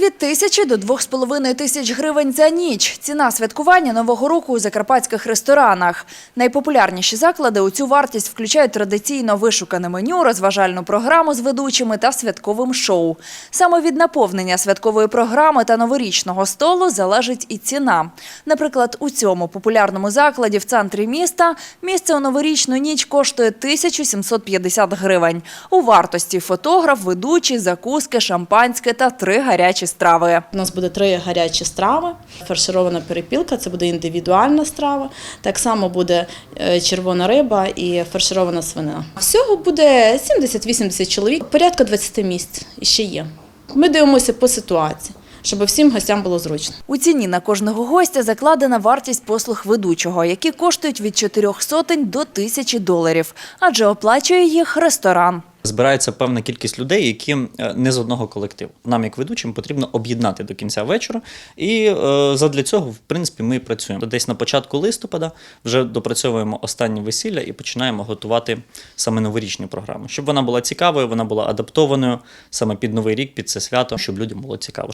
Від тисячі до двох з половиною тисяч гривень за ніч. Ціна святкування Нового року у закарпатських ресторанах. Найпопулярніші заклади у цю вартість включають традиційно вишукане меню, розважальну програму з ведучими та святковим шоу. Саме від наповнення святкової програми та новорічного столу залежить і ціна. Наприклад, у цьому популярному закладі в центрі міста місце у новорічну ніч коштує 1750 гривень. У вартості фотограф, ведучий, закуски, шампанське та три гарячі страви. У нас буде три гарячі страви, фарширована перепілка, це буде індивідуальна страва. Так само буде е, червона риба і фарширована свинина. Всього буде 70-80 чоловік, порядка 20 місць ще є. Ми дивимося по ситуації, щоб всім гостям було зручно. У ціні на кожного гостя закладена вартість послуг ведучого, які коштують від 4 сотень до тисячі доларів, адже оплачує їх ресторан. Збирається певна кількість людей, які е, не з одного колективу. Нам, як ведучим, потрібно об'єднати до кінця вечора, і е, задля цього, в принципі, ми працюємо. Десь на початку листопада вже допрацьовуємо останні весілля і починаємо готувати саме новорічну програму, щоб вона була цікавою, вона була адаптованою саме під новий рік, під це свято, щоб людям було цікаво.